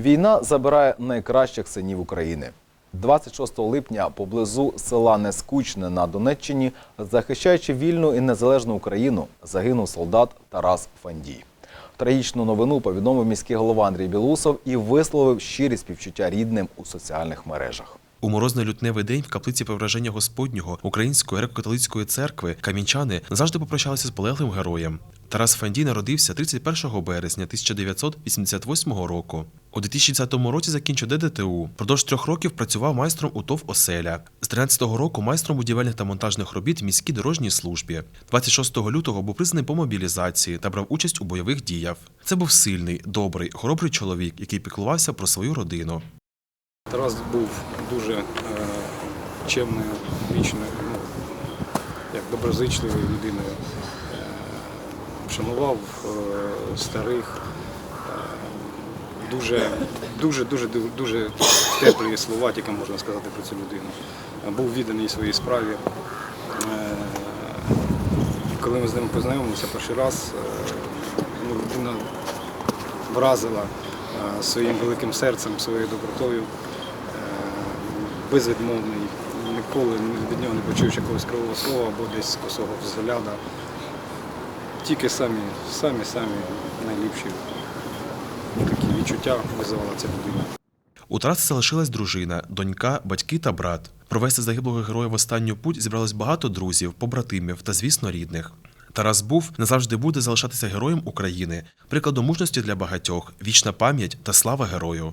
Війна забирає найкращих синів України. 26 липня поблизу села Нескучне на Донеччині, захищаючи вільну і незалежну Україну, загинув солдат Тарас Фандій. Трагічну новину повідомив міський голова Андрій Білусов і висловив щирі співчуття рідним у соціальних мережах. У морозний лютневий день в каплиці Повраження Господнього Української греко-католицької церкви камінчани завжди попрощалися з полеглим героєм. Тарас Фандій народився 31 березня 1988 року. У 2010 році закінчив ДДТУ. Продовж трьох років працював майстром у ТОВ Оселя. З 13-го року майстром будівельних та монтажних робіт в міській дорожній службі. 26 лютого був признаний по мобілізації та брав участь у бойових діях. Це був сильний, добрий, хоробрий чоловік, який піклувався про свою родину. Тарас був дуже е, чемною, вічною, ну, як доброзичливою людиною. Е, шанував е, старих. Е, дуже, дуже, дуже, дуже теплі слова, тільки можна сказати про цю людину. Був відданий своїй справі. Е, коли ми з ним познайомилися перший раз, ну, людина вразила своїм великим серцем, своєю добротою, безвідмовний. Ніколи від нього не почув якогось кривого слова або десь косого взгляда. Тільки самі, самі, самі найліпші такі відчуття визивала ця людина. У Тараса залишилась дружина, донька, батьки та брат. Провести загиблого героя в останню путь зібралось багато друзів, побратимів та, звісно, рідних. Тарас був назавжди буде залишатися героєм України, прикладом мужності для багатьох, вічна пам'ять та слава герою.